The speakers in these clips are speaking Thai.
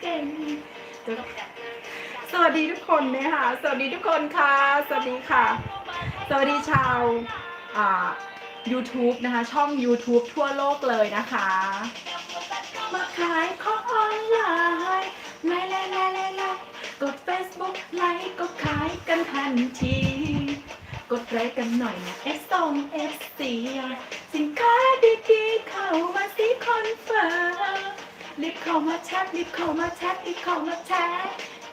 เก่งสวัสดีทุกคนนะคะสวัสดีทุกคนค่ะ สวัสดีค่ะ สวัสดีชาวอ่า YouTube นะคะ ช่อง YouTube ทั่วโลกเลยนะคะ มาขายของออนไลน์ไลน์ไลน์ไลน์ไลน์ไล่กด Facebook ไลค์ก็ขายกันทันที กดไลค์กันหน่อยนะ S 2 S 4สินค้าดีๆเข้ามาสิคอนเฟิร์ม รีบเข้ามาแชทรีบเข้ามาแชทรีบเข้ามาแชท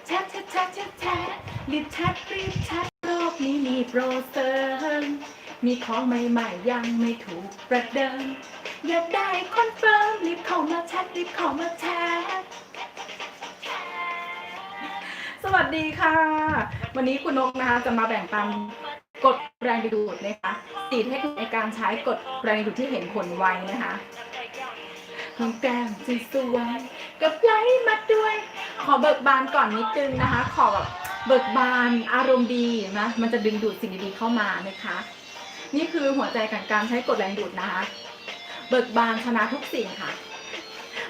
แชทแชทแชทแชทแชทรีบแชทรีบแชทโลกนี้มีโปรเสริมมีของใหม่ๆยังไม่ถูกประเดิมอยากได้คอนเฟิร์มรีบเข้ามาแชทรีบเข้ามาแชทสวัสดีค่ะ วันนี้คุณนกนะคะจะมาแบ่งปันกดแรงดึงดูดนะคะสี่เทคนิคในการใช้กดแรงดึงดูดที่เห็นผลไวนะคะ ของแก้มสวยกับไลท์มาด้วย ขอเบิกบานก่อนนิดนึงนะคะ ขอแบบเบิกบานอารมณ์ดีนะมันจะดึงดูดสิ่งดีๆเข้ามานะคะ นี่คือหัวใจของการใช้กดแรงดูดนะคะ เบิกบานชนะทุกสิ่งค่ะ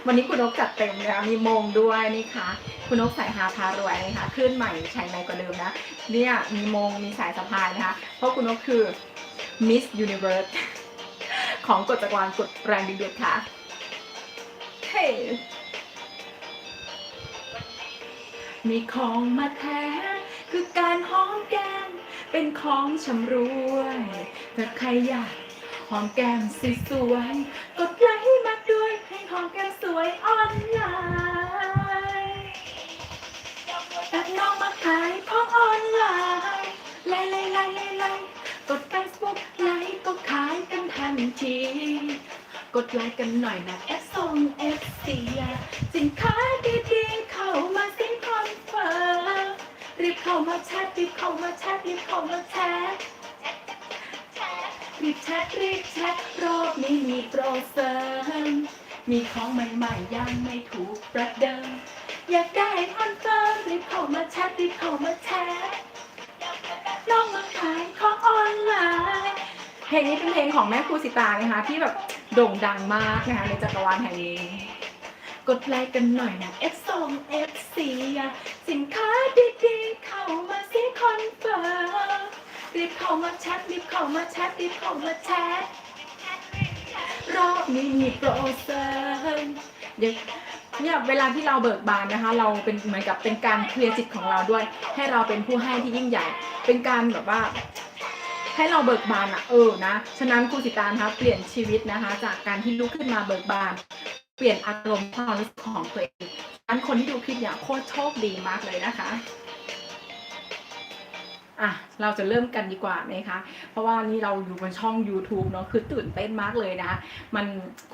วันนี้คุณนกจัดเต็มเลยค่ะมีมงด้วยนี่ค่ะคุณนกใส่ฮาพารวยนะคะคลื่นใหม่ใช้ในกว่าเดิมนะเนี่ยมีมงมีสายสะพายนะคะ เพราะคุณนกคือ Miss Universe ของกฎจักรวาลกดแรงดึงดูดค่ะ เฮ้มีของมาแทนคือการหอมแก้ม เป็นของชำรวยถ้าใครอยากหอมแก้มสวยๆกดไลค์มาด้วยให้หอมแก้มสวยออนไลน์แต่น้องมาขายของออนไลน์ไลน์ไลน์ไลน์ไลน์ไลน์กด Facebook ไลค์ก็ขายกันทันที กดไลค์กันหน่อยนะแอส่งเอฟซีสินค้าดีๆเข้ามาสิคอนเฟิร์มรีบเข้ามาแชทรีบเข้ามาแชทรีบเข้ามาแชทรีบแชทรีบแชทรอบนี้มีโปรเสริมมีของใหม่ๆยังไม่ถูกประเดิม อยากได้คอนเฟิร์มรีบเข้ามาแชทรีบเข้ามาแชทน้องมาขายของออนไลน์เพลงนี้เป็นเพลงของแม่ครูสิตานะคะที่แบบ โด่งดังมากนะคะในจักรวาลแห่งนี้ กดไลค์กันหน่อยนะ F 2 F 4 สินค้าดีๆ เข้ามาสิคอนเฟิร์มรีบเข้ามาแชทรีบเข้ามาแชทรีบเข้ามาแชทรอบนี้มีโปรเสริมเดี๋ยวเนี่ยเวลาที่เราเบิกบานนะคะ เราเป็นเหมือนกับเป็นการเคลียร์จิตของเราด้วย ให้เราเป็นผู้ให้ที่ยิ่งใหญ่ เป็นการแบบว่า ให้เราเบิกบานอะเออนะ ฉะนั้นครูสิตานะคะเปลี่ยนชีวิตนะคะ จากการที่ลุกขึ้นมาเบิกบาน เปลี่ยนอารมณ์ความรู้สึกของตัวเองฉะนั้นคนที่ดูคลิปเนี่ยโคตรโชคดีมากเลยนะคะอะเราจะเริ่มกันดีกว่านะคะ เพราะว่านี่เราอยู่บนช่อง YouTube เนาะคือตื่นเต้นมากเลยนะ มัน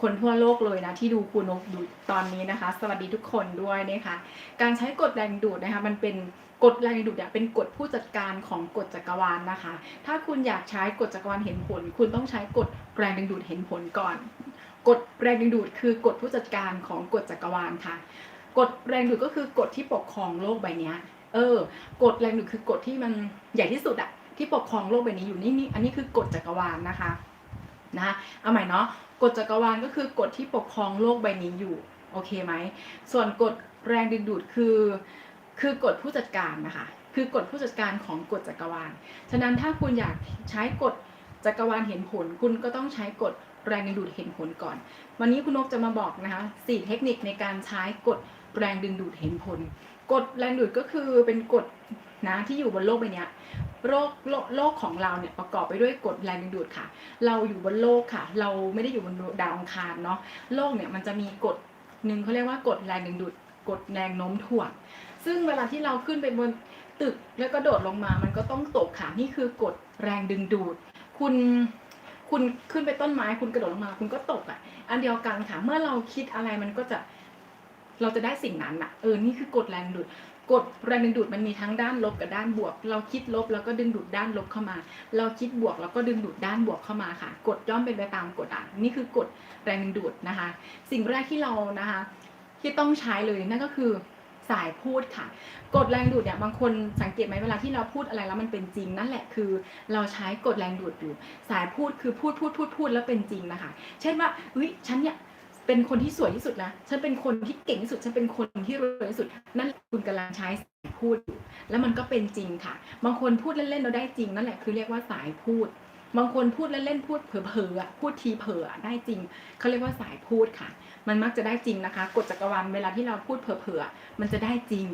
คนทั่วโลกเลยนะที่ดูครูนกอยู่ตอนนี้นะคะ สวัสดีทุกคนด้วยนะคะ การใช้กฎแรงดูดนะคะ มันเป็น กฎแรงดูดเนี่ยเป็นกฎผู้จัดการของกฎจักรวาลนะคะ ถ้าคุณอยากใช้กฎจักรวาลเห็นผล คุณต้องใช้กฎแรงดึงดูดเห็นผลก่อน กฎแรงดึงดูดคือกฎผู้จัดการของกฎจักรวาลค่ะ กฎแรงดูดก็คือกฎที่ปกครองโลกใบนี้เออ กฎแรงดูดคือกฎที่มันใหญ่ที่สุดอะที่ปกครองโลกใบนี้อยู่นี่นี่อันนี้คือกฎจักรวาลนะคะนะเอาใหม่เนาะกฎจักรวาลก็คือกฎที่ปกครองโลกใบนี้อยู่โอเคไหมส่วนกฎแรงดึงดูดคือ คือกฎผู้จัดการนะคะคือกฎผู้จัดการของกฎจักรวาล ฉะนั้นถ้าคุณอยากใช้กฎจักรวาลเห็นผล คุณก็ต้องใช้กฎแรงดึงดูดเห็นผลก่อน วันนี้คุณนกจะมาบอกนะคะสี่เทคนิคในการใช้กฎแรงดึงดูดเห็นผล กฎแรงดูดก็คือเป็นกฎนะที่อยู่บนโลกใบนี้โลกโลกโลกของเราเนี่ยประกอบไปด้วยกฎแรงดึงดูดค่ะ เราอยู่บนโลกค่ะ เราไม่ได้อยู่บนดาวอังคารเนาะ โลกเนี่ยมันจะมีกฎหนึ่งเขาเรียกว่ากฎแรงดึงดูด กฎแรงโน้มถ่วง ซึ่งเวลาที่เราขึ้นไปบนตึกแล้วก็โดดลงมา มันก็ต้องตกค่ะนี่คือกฎแรงดึงดูด คุณคุณขึ้นไปต้นไม้คุณกระโดดลงมา คุณก็ตกอะ อันเดียวกันค่ะ เมื่อเราคิดอะไรมันก็จะเราจะได้สิ่งนั้นอะ เออ นี่คือกฎแรงดูดกฎแรงดึงดูดมันมีทั้งด้านลบกับด้านบวก เราคิดลบแล้วก็ดึงดูดด้านลบเข้ามา เราคิดบวกแล้วก็ดึงดูดด้านบวกเข้ามาค่ะ กฎย่อมเป็นไปตามกฎอะนี่คือกฎแรงดึงดูดนะคะ สิ่งแรกที่เรานะคะ ที่ต้องใช้เลยนั่นก็คือ สายพูดค่ะ กฎแรงดูดเนี่ยบางคนสังเกตไหมเวลาที่เราพูดอะไรแล้วมันเป็นจริงนั่นแหละคือ เราใช้กฎแรงดูดอยู่ สายพูดคือพูดพูดพูดพูดแล้วเป็นจริงนะคะ เช่นว่าเฮ้ยฉันเนี่ยเป็นคนที่สวยที่สุดนะ ฉันเป็นคนที่เก่งที่สุด ฉันเป็นคนที่รวยที่สุด นั่นคุณกำลังใช้สายพูดอยู่แล้วมันก็เป็นจริงค่ะ บางคนพูดเล่นๆเราได้จริงนั่นแหละคือเรียกว่าสายพูด บางคนพูดเล่นๆพูดเผลอๆพูดทีเผลอได้จริงเขาเรียกว่าสายพูดค่ะ มันมักจะได้จริงนะคะกฎจักรวาลเวลาที่เราพูดเผลอๆอมันจะได้จริง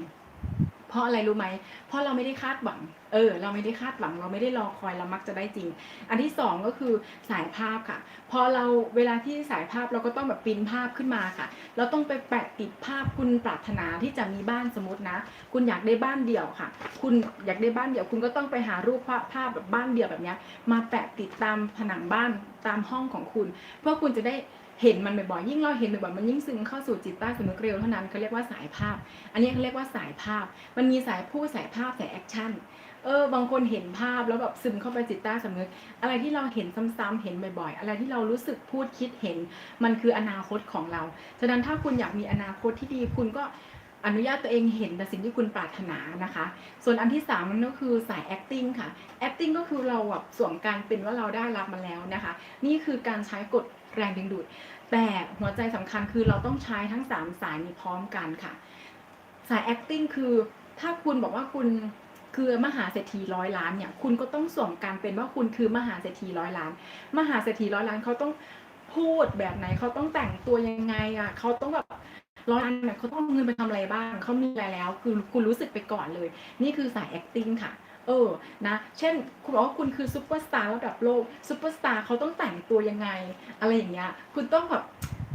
เพราะอะไรรู้ไหมเพราะเราไม่ได้คาดหวัง เออ เราไม่ได้คาดหวัง เราไม่ได้รอคอยเรามักจะได้จริง อันที่สองก็คือสายภาพค่ะ พอเราเวลาที่สายภาพเราก็ต้องแบบปริ้นภาพขึ้นมาค่ะ เราต้องไปแปะติดภาพคุณปรารถนาที่จะมีบ้านสมมตินะ คุณอยากได้บ้านเดี่ยวค่ะ คุณอยากได้บ้านเดี่ยว คุณก็ต้องไปหารูปภาพภาพแบบบ้านเดี่ยวแบบนี้มาแปะติดตามผนังบ้านตามห้องของคุณ เพื่อคุณจะได้ เห็นมันบ่อยๆยิ่งเราเห็นบ่อยๆมันยิ่งซึมเข้าสู่จิตใต้สำนึกเร็วเท่านั้นเขาเรียกว่าสายภาพ อันนี้เขาเรียกว่าสายภาพ มันมีสายพูดสายภาพสายแอคชั่นเออบางคนเห็นภาพแล้วแบบซึมเข้าไปจิตใต้สำนึก อะไรที่เราเห็นซ้ำๆเห็นบ่อยๆ อะไรที่เรารู้สึกพูดคิดเห็น มันคืออนาคตของเราฉะนั้นถ้าคุณอยากมีอนาคตที่ดีคุณก็อนุญาตตัวเองเห็นแต่สิ่งที่คุณปรารถนานะคะ ส่วนอันที่สามนั่นก็คือสาย acting ค่ะ acting ก็คือเราแบบสวมการเป็นว่าเราได้รับมาแล้วนะคะ นี่คือการใช้กฎ แรงดึงดูด แต่หัวใจสำคัญคือเราต้องใช้ทั้ง 3 สายนี้พร้อมกันค่ะ สาย acting คือถ้าคุณบอกว่าคุณคือมหาเศรษฐีร้อยล้านเนี่ย คุณก็ต้องสวมการเป็นว่าคุณคือมหาเศรษฐีร้อยล้าน มหาเศรษฐีร้อยล้านเขาต้องพูดแบบไหนเขาต้องแต่งตัวยังไงอะเขาต้องแบบร้อยล้านเนี่ยเขาต้องเอาเงินไปทำอะไรบ้างเขามีอะไรแล้ว คือคุณรู้สึกไปก่อนเลย นี่คือสาย acting ค่ะ เออนะเช่นคุณบอกว่าคุณคือซูเปอร์สตาร์ระดับโลกซูเปอร์สตาร์เขาต้องแต่งตัวยังไง อะไรอย่างเงี้ยคุณต้องแบบ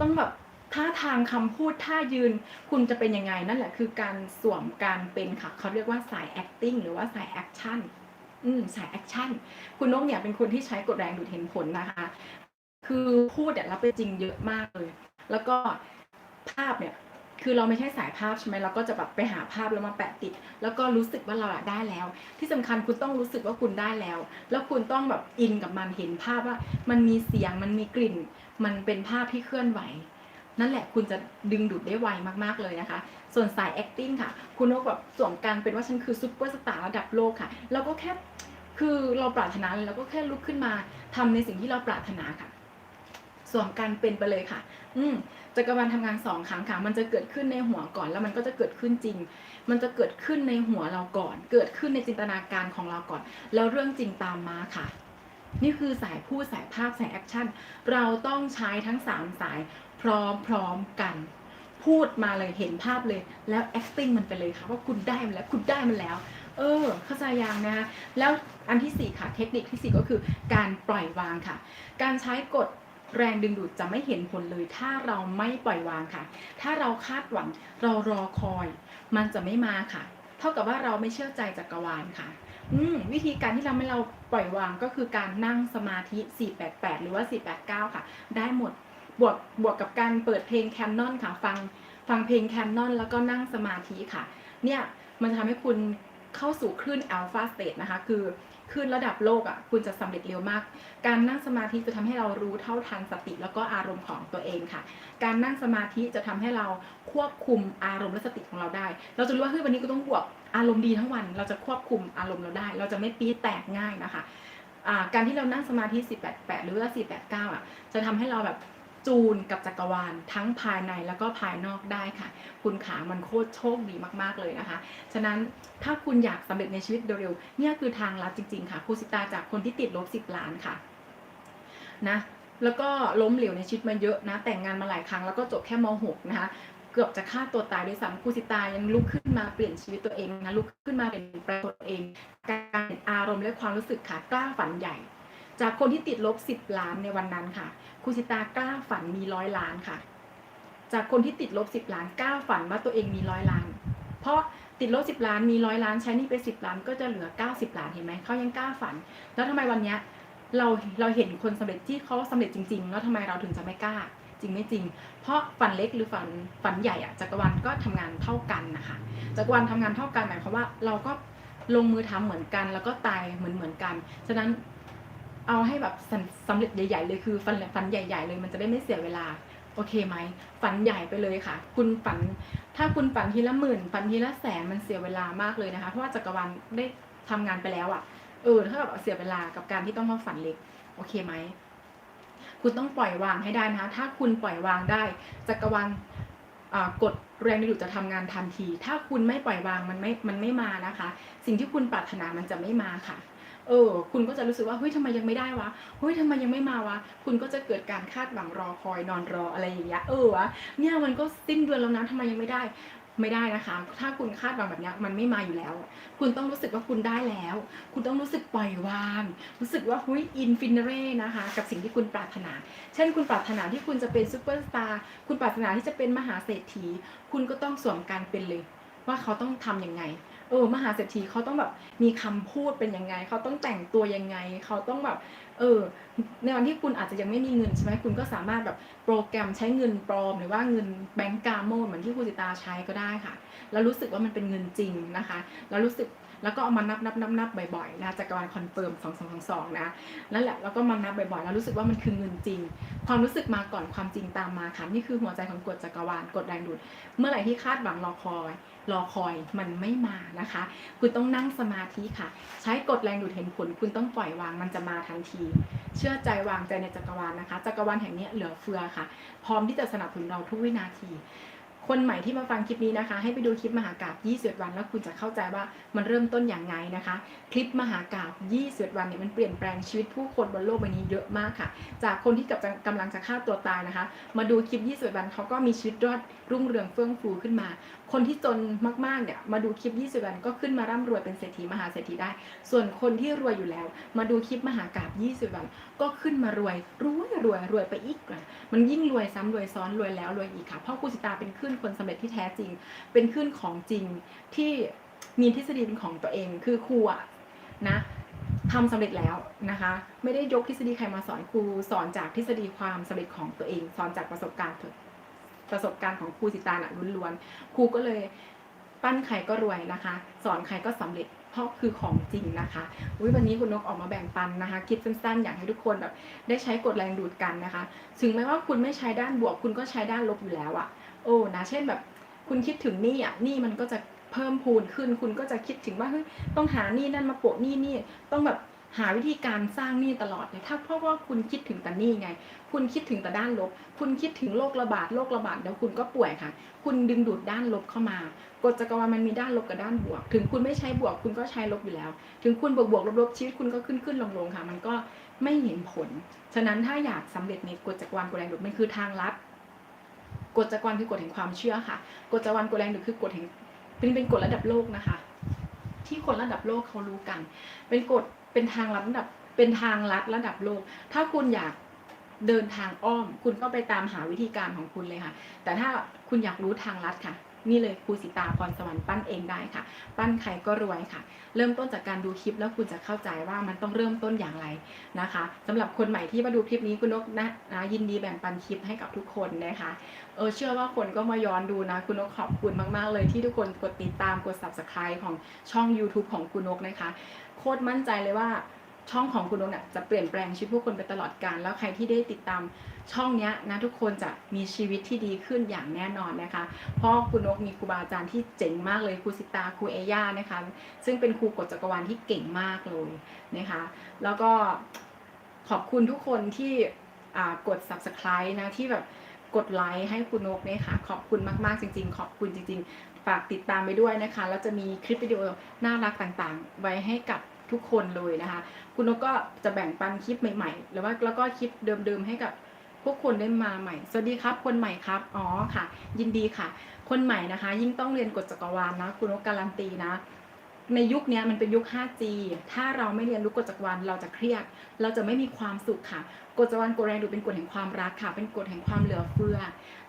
ต้องแบบท่าทางคำพูดท่ายืนคุณจะเป็นยังไงนั่นแหละคือการสวมการเป็นค่ะเขาเรียกว่าสาย acting หรือว่าสาย action อืมสาย action คุณนกเนี่ยเป็นคนที่ใช้กดแรงดูดเห็นผลนะคะ คือพูดเนี่ยรับไปจริงเยอะมากเลย แล้วก็ภาพเนี่ย คือเราไม่ใช่สายภาพใช่ไหมเราก็จะแบบไปหาภาพแล้วมาแปะติด แล้วก็รู้สึกว่าเราอะได้แล้ว ที่สำคัญคุณต้องรู้สึกว่าคุณได้แล้ว แล้วคุณต้องแบบอินกับมันเห็นภาพว่า มันมีเสียงมันมีกลิ่น มันเป็นภาพที่เคลื่อนไหว นั่นแหละคุณจะดึงดูดได้ไวมากๆเลยนะคะ ส่วนสาย acting ค่ะ คุณนกแบบสวมการเป็นว่าฉันคือซูเปอร์สตาร์ระดับโลกค่ะเราก็แค่คือเราปรารถนาเลยเราก็แค่ลุกขึ้นมาทำในสิ่งที่เราปรารถนาค่ะ สวมการเป็นไปเลยค่ะ อืมจักรวาลทำงานสองครั้งค่ะ มันจะเกิดขึ้นในหัวก่อน แล้วมันก็จะเกิดขึ้นจริง มันจะเกิดขึ้นในหัวเราก่อน เกิดขึ้นในจินตนาการของเราก่อน แล้วเรื่องจริงตามมาค่ะ นี่คือสายพูดสายภาพสายแอคชั่น เราต้องใช้ทั้งสามสายพร้อมๆกัน พูดมาเลยเห็นภาพเลย แล้ว acting มันไปเลยค่ะว่าคุณได้มันแล้วคุณได้มันแล้ว เออ เข้าใจยังนะคะแล้วอันที่สี่ค่ะ เทคนิคที่สี่ก็คือการปล่อยวางค่ะ การใช้กฎ แรงดึงดูดจะไม่เห็นผลเลยถ้าเราไม่ปล่อยวางค่ะ ถ้าเราคาดหวังเรารอคอย มันจะไม่มาค่ะ เท่ากับว่าเราไม่เชื่อใจจักรวาลค่ะอืมวิธีการที่ทำให้เราปล่อยวางก็คือการนั่งสมาธิ 488 หรือว่า 489 ค่ะ ได้หมดบวกบวกกับการเปิดเพลงแคนนอนค่ะ ฟังฟังเพลงแคนนอนแล้วก็นั่งสมาธิค่ะ เนี่ยมันจะทำให้คุณเข้าสู่คลื่นอัลฟาสเต e นะคะ คือ คลื่นระดับโลกอะคุณจะสำเร็จเร็วมาก การนั่งสมาธิจะทำให้เรารู้เท่าทันสติแล้วก็อารมณ์ของตัวเองค่ะ การนั่งสมาธิจะทำให้เราควบคุมอารมณ์และสติของเราได้ เราจะรู้ว่าเฮ้ยวันนี้ก็ต้องบวกอารมณ์ดีทั้งวัน เราจะควบคุมอารมณ์เราได้ เราจะไม่ปี๊แตกง่ายนะคะการที่เรานั่งสมาธิ 488 หรือว่า489 อะ จะทำให้เราแบบ จูนกับจักรวาลทั้งภายในแล้วก็ภายนอกได้ค่ะ คุณขามันโคตรโชคดีมากๆเลยนะคะ ฉะนั้นถ้าคุณอยากสำเร็จในชีวิตเร็วๆเนี่ยคือทางลัดจริงๆค่ะครูสิตาจากคนที่ติดลบ10ล้านค่ะนะแล้วก็ล้มเหลวในชีวิตมาเยอะนะ แต่งงานมาหลายครั้งแล้วก็จบแค่ม .6 นะคะเกือบจะฆ่าตัวตายด้วยซ้ำครูสิตายังลุกขึ้นมาเปลี่ยนชีวิตตัวเองนะลุกขึ้นมาเป็นแปลงตัวเอง การอารมณ์และความรู้สึกค่ะกล้าฝันใหญ่ จากคนที่ติดลบ 10 ล้านในวันนั้นค่ะครูสิตากล้าฝันมีร้อยล้านค่ะ จากคนที่ติดลบ 10 ล้านกล้าฝันว่าตัวเองมีร้อยล้าน เพราะติดลบ 10 ล้านมีร้อยล้านใช้นี่ไป10 ล้านก็จะเหลือ 90 ล้านเห็นไหมเขายังกล้าฝัน แล้วทำไมวันเนี้ยเราเราเห็นคนสำเร็จที่เขาสำเร็จจริง ๆ แล้วทำไมเราถึงจะไม่กล้า จริงไม่จริง เพราะฝันเล็กหรือฝันฝันใหญ่อะจักรวาลก็ทำงานเท่ากันนะคะจักรวาลทำงานเท่ากันหมายความว่าเราก็ลงมือทำเหมือนกัน แล้วก็ตายเหมือนเหมือนกัน ฉะนั้น เอาให้แบบสำสำเร็จใหญ่ ๆ เลยคือฝันฝันใหญ่ ๆ เลยมันจะได้ไม่เสียเวลาโอเคไหมฝันใหญ่ไปเลยค่ะ คุณฝัน ถ้าคุณฝันทีละหมื่นฝันทีละแสนมันเสียเวลามากเลยนะคะ เพราะว่าจักรวาลได้ทำงานไปแล้วอะ่ะเออถ้าแบบเสียเวลากับการที่ต้องมาฝันเล็กโอเคไหมคุณต้องปล่อยวางให้ได้นะคะ ถ้าคุณปล่อยวางได้ จักรวาลอ่ากดแรงดึงดูดจะทำงานทันที ถ้าคุณไม่ปล่อยวางมันไม่มันไม่มานะคะ สิ่งที่คุณปรารถนามันจะไม่มาค่ะ เออ คุณก็จะรู้สึกว่าเฮ้ยทำไมยังไม่ได้วะเฮ้ยทำไมยังไม่มาวะ คุณก็จะเกิดการคาดหวังรอคอยนอนรออะไรอย่างเงี้ยเออวะเนี่ยมันก็สิ้นเดือนแล้วนะทำไมยังไม่ได้ไม่ได้นะคะ ถ้าคุณคาดหวังแบบเนี้ยมันไม่มาอยู่แล้ว คุณต้องรู้สึกว่าคุณได้แล้ว คุณต้องรู้สึกปล่อยวาง รู้สึกว่าหุ้ยอินฟินเร่นะคะ กับสิ่งที่คุณปรารถนา เช่น คุณปรารถนาที่คุณจะเป็นซูเปอร์สตาร์ คุณปรารถนาที่จะเป็นมหาเศรษฐี คุณก็ต้องสวมการเป็นเลย ว่าเขาต้องทำยังไง เออมหาเศรษฐีเขาต้องแบบมีคำพูดเป็นยังไง เขาต้องแต่งตัวยังไง เขาต้องแบบเออในวันที่คุณอาจจะยังไม่มีเงินใช่ไหมคุณก็สามารถแบบโปรแกรมใช้เงินปลอม หรือว่าเงินแบงก์กาโมเหมือนที่คุณสิตาใช้ก็ได้ค่ะ แล้วรู้สึกว่ามันเป็นเงินจริงนะคะ แล้วรู้สึก แล้วก็เอามานับนับนับนับบ่อยๆนะจักรวาลคอนเฟิร์มสองสองสองสองนะนั่นแหละแล้วก็มานับบ่อยๆแล้วรู้สึกว่ามันคือเงินจริง ความรู้สึกมาก่อนความจริงตามมาค่ะนี่คือหัวใจของกฎจักรวาลกฎแรงดูด เมื่อไหร่ที่คาดหวังรอคอยรอคอยมันไม่มานะคะ คุณต้องนั่งสมาธิค่ะ ใช้กฎแรงดูดเห็นผล คุณต้องปล่อยวางมันจะมาทันที เชื่อใจวางใจในจักรวาลนะคะ จักรวาลแห่งนี้เหลือเฟือค่ะ พร้อมที่จะสนับสนุนเราทุกวินาที คนใหม่ที่มาฟังคลิปนี้นะคะ ให้ไปดูคลิปมหากาบ20 วัน แล้วคุณจะเข้าใจว่ามันเริ่มต้นอย่างไงนะคะ คลิปมหากาบ20 วันเนี่ยมันเปลี่ยนแปลงชีวิตผู้คนบนโลกใบนี้เยอะมากค่ะ จากคนที่กับกำลังจะฆ่าตัวตายนะคะ มาดูคลิป 20 วันเขาก็มีชีวิตรอดรุ่งเรืองเฟื่องฟูขึ้นมา คนที่จนมากๆเนี่ยมาดูคลิป 20 วันก็ขึ้นมาร่ำรวยเป็นเศรษฐีมหาเศรษฐีได้ ส่วนคนที่รวยอยู่แล้ว มาดูคลิปมหากาบ20 วันก็ขึ้นมารวยรวยรวยรวยไปอีกอะมันยิ่งรวยซ้ำรวยซ้อนรวยแล้วรวยอีกค่ะเพราะครูสิตาเป็นขึ้นคนสำเร็จที่แท้จริง เป็นขึ้นของจริงที่มีทฤษฎีเป็นของตัวเอง คือครูอะนะทำสำเร็จแล้วนะคะ ไม่ได้ยกทฤษฎีใครมาสอนครูสอนจากทฤษฎีความสำเร็จของตัวเอง สอนจากประสบการณ์ประสบการณ์ของครูสิตานะล้วนๆครูก็เลยปั้นใครก็รวยนะคะ สอนใครก็สำเร็จ เพราะคือของจริงนะคะอุ๊ยวันนี้คุณนกออกมาแบ่งปันนะคะคลิปสั้นๆ อยากให้ทุกคนแบบได้ใช้กฎแรงดูดกันนะคะ ถึงแม้ว่าคุณไม่ใช้ด้านบวก คุณก็ใช้ด้านลบอยู่แล้วอะโอ้นะเช่นแบบคุณคิดถึงนี่อะนี่มันก็จะเพิ่มพูนขึ้น คุณก็จะคิดถึงว่าเฮ้ยต้องหานี่นั่นมาโปะนี่นี่ต้องแบบ หาวิธีการสร้างหนี้ตลอดเลยถ้าเพราะว่าคุณคิดถึงแต่หนี้ไง คุณคิดถึงแต่ด้านลบ คุณคิดถึงโรคระบาดโรคระบาดเดี๋ยวคุณก็ป่วยค่ะ คุณดึงดูดด้านลบเข้ามากฎจักรวาลมันมีด้านลบกับด้านบวก ถึงคุณไม่ใช้บวกคุณก็ใช้ลบอยู่แล้ว ถึงคุณบวกบวกลบลบชีวิตคุณก็ขึ้นขึ้นลงลงค่ะ มันก็ไม่เห็นผล ฉะนั้นถ้าอยากสำเร็จในกฎจักรวาลกฎแรงดูดมันคือทางลัดกฎจักรวาลคือกฎแห่งความเชื่อค่ะ กฎจักรวาลกฎแรงดูดคือกฎแห่งเป็นเป็นกฎระดับโลกนะคะ ที่คนระดับโลกเขารู้กัน เป็นกฎ เป็นทางลัดระดับเป็นทางลัดระดับโลก ถ้าคุณอยากเดินทางอ้อม คุณก็ไปตามหาวิธีการของคุณเลยค่ะ แต่ถ้าคุณอยากรู้ทางลัดค่ะ นี่เลยครูสิตาพรสวรรค์ปั้นเองได้ค่ะ ปั้นใครก็รวยค่ะ เริ่มต้นจากการดูคลิปแล้วคุณจะเข้าใจว่ามันต้องเริ่มต้นอย่างไรนะคะสำหรับคนใหม่ที่มาดูคลิปนี้คุณนกนะนะยินดีแบ่งปันคลิปให้กับทุกคนนะคะเออเชื่อว่าคนก็มาย้อนดูนะ คุณนกขอบคุณมาก ๆ เลยที่ทุกคนกดติดตามกด subscribe ของช่อง YouTube ของคุณนกนะคะ โคตรมั่นใจเลยว่า ช่องของคุณนกเนี่ยจะเปลี่ยนแปลงชีวิตผู้คนไปตลอดกาลแล้วใครที่ได้ติดตามช่องนี้นะทุกคนจะมีชีวิตที่ดีขึ้นอย่างแน่นอนนะคะ เพราะคุณนกมีครูบาอาจารย์ที่เจ๋งมากเลยครูสิตาครูเอย่านะคะ ซึ่งเป็นครูกฎจักรวาลที่เก่งมากเลยนะคะ แล้วก็ขอบคุณทุกคนที่กด subscribe นะที่แบบกดไลค์ให้คุณนกเนี่ยค่ะขอบคุณมากๆจริง ๆ ขอบคุณจริง ๆ ฝากติดตามไปด้วยนะคะแล้วจะมีคลิปวิดีโอน่ารักต่างๆ ไว้ให้กับทุกคนเลยนะคะ คุณนกก็จะแบ่งปันคลิปใหม่ๆหรือว่าแล้วก็คลิปเดิมๆให้กับพวกคนได้มาใหม่ สวัสดีครับคนใหม่ครับ อ๋อค่ะ ยินดีค่ะ คนใหม่นะคะ ยิ่งต้องเรียนกฎจักรวาลนะ คุณนกการันตีนะ ในยุคนี้มันเป็นยุค 5G ถ้าเราไม่เรียนรู้กฎจักรวาลเราจะเครียด เราจะไม่มีความสุขค่ะ กฎจักรวาลกฎแรงดูเป็นกฎแห่งความรักค่ะ เป็นกฎแห่งความเหลือเฟือ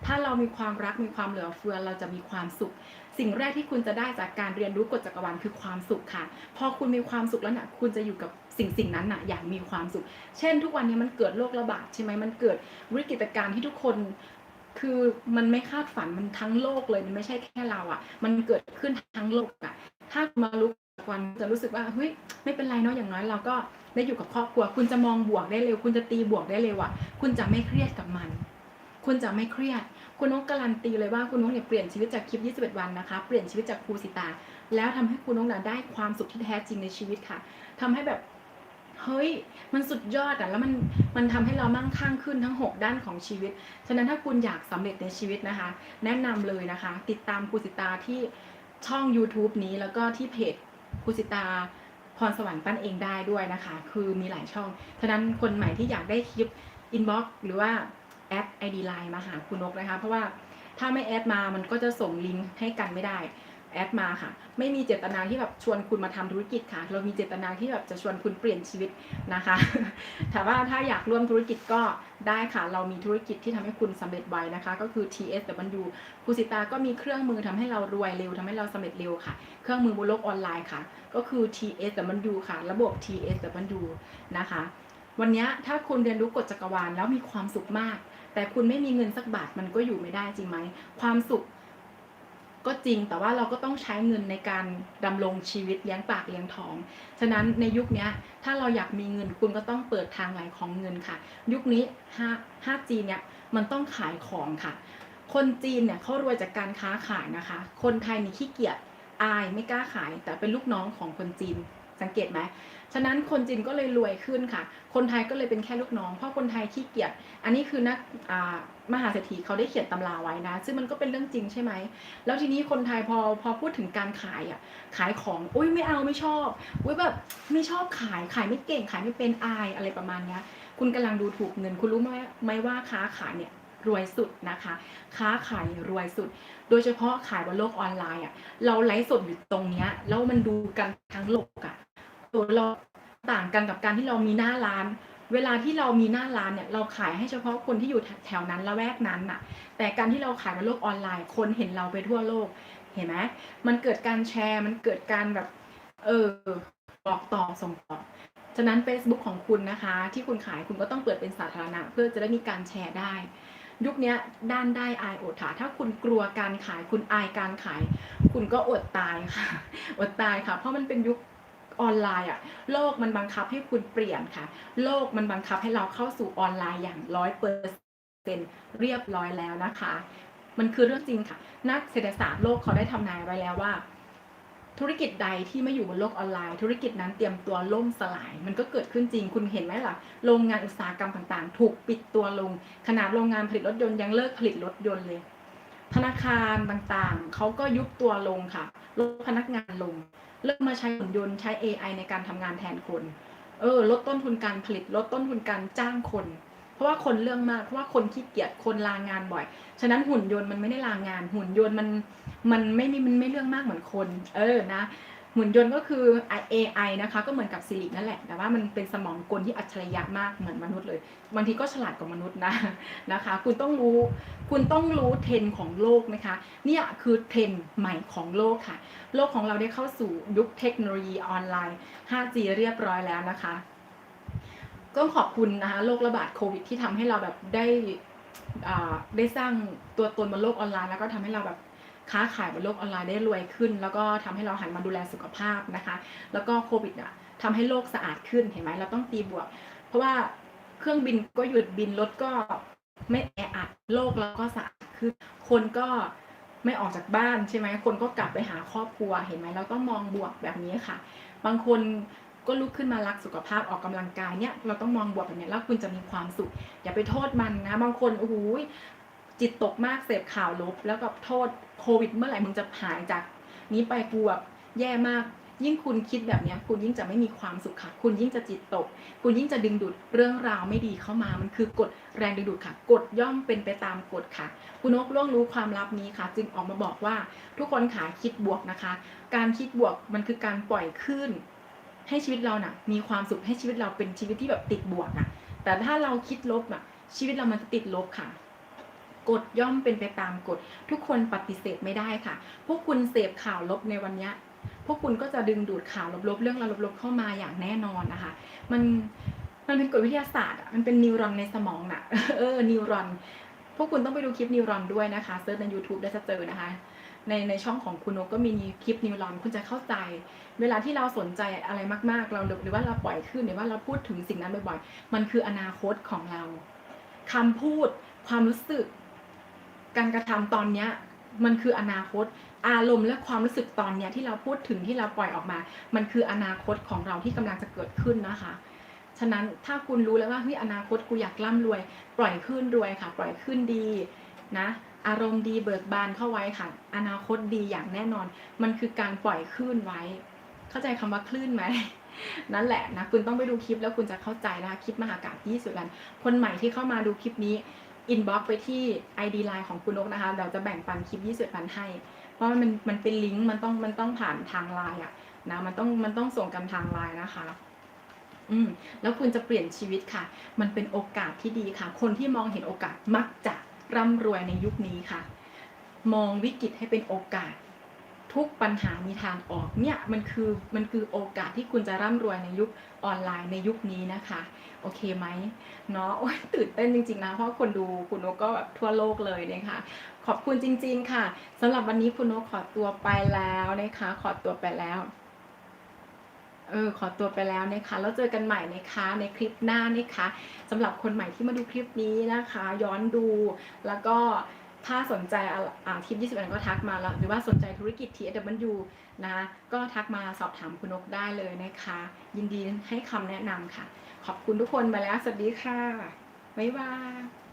ถ้าเรามีความรักมีความเหลือเฟือเราจะมีความสุขสิ่งแรกที่คุณจะได้จากการเรียนรู้กฎจักรวาลคือความสุขค่ะ พอคุณมีความสุขแล้วน่ะคุณจะอยู่กับ สิ่งสิ่งนั้นน่ะอย่างมีความสุข เช่น ทุกวันนี้มันเกิดโรคระบาดใช่ไหมมันเกิดวิกฤตการณ์ที่ทุกคนคือมันไม่คาดฝันมันทั้งโลกเลยมันไม่ใช่แค่เราอะ มันเกิดขึ้นทั้งโลกอะ ถ้ามารู้วันจะรู้สึกว่าเฮ้ยไม่เป็นไรเนาะอย่างน้อยเราก็ได้อยู่กับครอบครัว คุณจะมองบวกได้เร็ว คุณจะตีบวกได้เร็วอะ คุณจะไม่เครียดกับมัน คุณจะไม่เครียด คุณนกการันตีเลยว่าคุณนกเนี่ยเปลี่ยนชีวิตจากคลิป 21 วันนะคะ เปลี่ยนชีวิตจากครูสิตา แล้วทำให้คุณนกน่ะได้ความสุขที่แท้จริงในชีวิตค่ะทำให้แบบ เฮ้ย มันสุดยอดอะแล้วมันมันทำให้เรามั่งคั่งขึ้นทั้ง 6 ด้านของชีวิต ฉะนั้นถ้าคุณอยากสำเร็จในชีวิตนะคะ แนะนำเลยนะคะ ติดตามกุสิตาที่ช่อง YouTube นี้แล้วก็ที่เพจกุสิตาพรสวรรค์ปั้นเองได้ด้วยนะคะ คือมีหลายช่อง ฉะนั้นคนใหม่ที่อยากได้คลิปอินบ็อกหรือว่าแอดไอดีไลน์มาหาคุณนกนะคะ เพราะว่าถ้าไม่แอดมามันก็จะส่งลิงก์ให้กันไม่ได้ แอดมาค่ะ ไม่มีเจตนาที่แบบชวนคุณมาทำธุรกิจค่ะ เรามีเจตนาที่แบบจะชวนคุณเปลี่ยนชีวิตนะคะแต่ว่าถ้าอยากร่วมธุรกิจก็ได้ค่ะ เรามีธุรกิจที่ทำให้คุณสำเร็จไวนะคะ ก็คือ TSW ครูสิตาก็มีเครื่องมือทำให้เรารวยเร็วทำให้เราสำเร็จเร็วค่ะ เครื่องมือบนโลกออนไลน์ค่ะ ก็คือ TSW ค่ะ ระบบ TSW นะคะ วันนี้ถ้าคุณเรียนรู้กฎจักรวาลแล้วมีความสุขมาก แต่คุณไม่มีเงินสักบาทมันก็อยู่ไม่ได้จริงไหม ความสุข ก็จริงแต่ว่าเราก็ต้องใช้เงินในการดำรงชีวิตเลี้ยงปากเลี้ยงท้อง ฉะนั้นในยุคนี้ถ้าเราอยากมีเงินคุณก็ต้องเปิดทางไหลของเงินค่ะ ยุคนี้5 5G เนี่ยมันต้องขายของค่ะ คนจีนเนี่ยเขารวยจากการค้าขายนะคะ คนไทยนี่ขี้เกียจอายไม่กล้าขาย แต่เป็นลูกน้องของคนจีนสังเกตไหม ฉะนั้นคนจีนก็เลยรวยขึ้นค่ะ คนไทยก็เลยเป็นแค่ลูกน้อง เพราะคนไทยขี้เกียจ อันนี้คือนักอ่า มหาเศรษฐีเขาได้เขียนตำราไว้นะ ซึ่งมันก็เป็นเรื่องจริงใช่ไหม แล้วทีนี้คนไทยพอพอพูดถึงการขายอะ ขายของ อุ้ยไม่เอาไม่ชอบอุ้ยแบบไม่ชอบขาย ขายไม่เก่ง ขายไม่เป็นอายอะไรประมาณเนี้ยคุณกำลังดูถูกเงิน คุณรู้ไหมไหมว่าค้าขายเนี่ยรวยสุดนะคะ ค้าขายรวยสุด โดยเฉพาะขายบนโลกออนไลน์อะ เราไลฟ์สดอยู่ตรงเนี้ย แล้วมันดูกันทั้งโลกอะ ตัวเราต่างกันกับการที่เรามีหน้าร้าน เวลาที่เรามีหน้าร้านเนี่ยเราขายให้เฉพาะคนที่อยู่แถวนั้นละแวกนั้นน่ะ แต่การที่เราขายบนโลกออนไลน์ คนเห็นเราไปทั่วโลก เห็นไหมมันเกิดการแชร์ มันเกิดการแบบ เออบอกต่อส่งต่อ ฉะนั้น Facebook ของคุณนะคะ ที่คุณขายคุณก็ต้องเปิดเป็นสาธารณะ เพื่อจะได้มีการแชร์ได้ ยุคนี้ด้านได้อายอดถาถ้าคุณกลัวการขายคุณอายการขาย คุณก็อดตายค่ะ อดตายค่ะ เพราะมันเป็นยุค ออนไลน์อะโลกมันบังคับให้คุณเปลี่ยนค่ะ โลกมันบังคับให้เราเข้าสู่ออนไลน์อย่างร้อยเปอร์เซ็นเรียบร้อยแล้วนะคะ มันคือเรื่องจริงค่ะ นักเศรษฐศาสตร์โลกเขาได้ทำนายไว้แล้วว่า ธุรกิจใดที่ไม่อยู่บนโลกออนไลน์ ธุรกิจนั้นเตรียมตัวล่มสลาย มันก็เกิดขึ้นจริงคุณเห็นไหมล่ะโรงงานอุตสาหกรรมต่างๆ ถูกปิดตัวลง ขนาดโรงงานผลิตรถยนต์ยังเลิกผลิตรถยนต์เลยธนาคารต่างๆ เขาก็ยุบตัวลงค่ะ ลดพนักงานลง เริ่มมาใช้หุ่นยนต์ใช้ AI ในการทำงานแทนคน เออ ลดต้นทุนการผลิต ลดต้นทุนการจ้างคน เพราะว่าคนเรื่องมาก เพราะว่าคนขี้เกียจ คนลางานบ่อย ฉะนั้นหุ่นยนต์มันไม่ได้ลางาน หุ่นยนต์มัน มันไม่มีมันไม่เรื่องมากเหมือนคน เออ นะ หุ่นยนต์ก็คือ AI นะคะ ก็เหมือนกับซิลินั่นแหละ แต่ว่ามันเป็นสมองกลที่อัจฉริยะมากเหมือนมนุษย์เลย บางทีก็ฉลาดกว่ามนุษย์นะนะคะ คุณต้องรู้คุณต้องรู้เทรนของโลกนะคะ เนี่ยคือเทรนใหม่ของโลกค่ะ โลกของเราได้เข้าสู่ยุคเทคโนโลยีออนไลน์ 5G เรียบร้อยแล้วนะคะ ก็ขอบคุณนะคะโรคระบาดโควิด ที่ทำให้เราแบบได้ได้สร้างตัวตนบนโลกออนไลน์ แล้วก็ทำให้เราแบบ ค้าขายบนโลกออนไลน์ได้รวยขึ้น แล้วก็ทำให้เราหันมาดูแลสุขภาพนะคะ แล้วก็โควิดอะทำให้โลกสะอาดขึ้นเห็นไหมเราต้องตีบวก เพราะว่าเครื่องบินก็หยุดบินรถก็ไม่แออัดโลกเราก็สะอาดขึ้นคนก็ไม่ออกจากบ้านใช่ไหมคนก็กลับไปหาครอบครัวเห็นไหมเราต้องมองบวกแบบนี้ค่ะ บางคนก็ลุกขึ้นมารักสุขภาพออกกำลังกายเนี่ยเราต้องมองบวกแบบนี้แล้วคุณจะมีความสุข อย่าไปโทษมันนะ บางคนโอ้โห จิตตกมากเสพข่าวลบ แล้วก็โทษโควิด เมื่อไหร่มึงจะหายจาก นี้ไปกูแบบแย่มาก ยิ่งคุณคิดแบบนี้คุณยิ่งจะไม่มีความสุขค่ะ คุณยิ่งจะจิตตก คุณยิ่งจะดึงดูดเรื่องราวไม่ดีเข้ามามันคือกฎแรงดึงดูดค่ะ กฎย่อมเป็นไปตามกฎค่ะ คุณนกล่วงรู้ความลับนี้ค่ะ จึงออกมาบอกว่าทุกคนขาคิดบวกนะคะ การคิดบวกมันคือการปล่อยคลื่นให้ชีวิตเราน่ะมีความสุขให้ชีวิตเราเป็นชีวิตที่แบบติดบวกอะ แต่ถ้าเราคิดลบอะชีวิตเรามันจะติดลบค่ะ กฎย่อมเป็นไปตามกฎ ทุกคนปฏิเสธไม่ได้ค่ะ พวกคุณเสพข่าวลบในวันนี้พวกคุณก็จะดึงดูดข่าวลบๆเรื่องราวลบๆเข้ามาอย่างแน่นอนนะคะ มันมันเป็นกฎวิทยาศาสตร์อะมันเป็นนิวรอนในสมองน่ะเออนิวรอน พวกคุณต้องไปดูคลิปนิวรอนด้วยนะคะเซิร์ชใน YouTube ได้จะเจอนะคะในในช่องของคุณโนก็มีคลิปนิวรอนคุณจะเข้าใจ เวลาที่เราสนใจอะไรมากๆ เราหรือว่าเราปล่อยขึ้นหรือว่าเราพูดถึงสิ่งนั้นบ่อยๆ มันคืออนาคตของเราคำพูดความรู้สึก การกระทำตอนเนี้ยมันคืออนาคต อารมณ์และความรู้สึกตอนเนี้ยที่เราพูดถึงที่เราปล่อยออกมา มันคืออนาคตของเราที่กำลังจะเกิดขึ้นนะคะ ฉะนั้นถ้าคุณรู้แล้วว่าเฮ้ยอนาคตกูอยากร่ำรวย ปล่อยขึ้นรวยค่ะ ปล่อยขึ้นดีนะอารมณ์ดีเบิกบานเข้าไว้ค่ะ อนาคตดีอย่างแน่นอน มันคือการปล่อยคลื่นไว้ เข้าใจคำว่าคลื่นไหมนั่นแหละนะคุณต้องไปดูคลิปแล้วคุณจะเข้าใจนะคะคลิปมหากาศยี่สุดลันคนใหม่ที่เข้ามาดูคลิปนี้ อินบ็อกไปที่ ID Line ของคุณนกนะคะ เราจะแบ่งปันคลิป 20ปันให้ เพราะมันมันเป็นลิงก์มันต้องมันต้องผ่านทางไลน์อะนะมันต้องมันต้องส่งกันทางไลน์นะคะ อืมแล้วคุณจะเปลี่ยนชีวิตค่ะ มันเป็นโอกาสที่ดีค่ะ คนที่มองเห็นโอกาสมักจะร่ำรวยในยุคนี้ค่ะ มองวิกฤตให้เป็นโอกาส ทุกปัญหามีทางออกเนี่ยมันคือมันคือโอกาสที่คุณจะร่ำรวยในยุคออนไลน์ในยุคนี้นะคะ โอเคไหมเนาะตื่นเต้นจริง ๆ นะ เพราะคนดูคุณนกก็แบบทั่วโลกเลยนะคะขอบคุณจริง ๆ ค่ะสำหรับวันนี้คุณนกขอตัวไปแล้วนะคะ ขอตัวไปแล้วเออขอตัวไปแล้วนะคะแล้วเจอกันใหม่นะคะในคลิปหน้านะคะสำหรับคนใหม่ที่มาดูคลิปนี้นะคะ ย้อนดูแล้วก็ ถ้าสนใจทิป20 อันก็ทักมาแล้ว หรือว่าสนใจธุรกิจ TSW นะคะก็ทักมาสอบถามคุณนกได้เลยนะคะ ยินดีให้คำแนะนำค่ะ ขอบคุณทุกคนไปแล้ว สวัสดีค่ะ บ๊ายบาย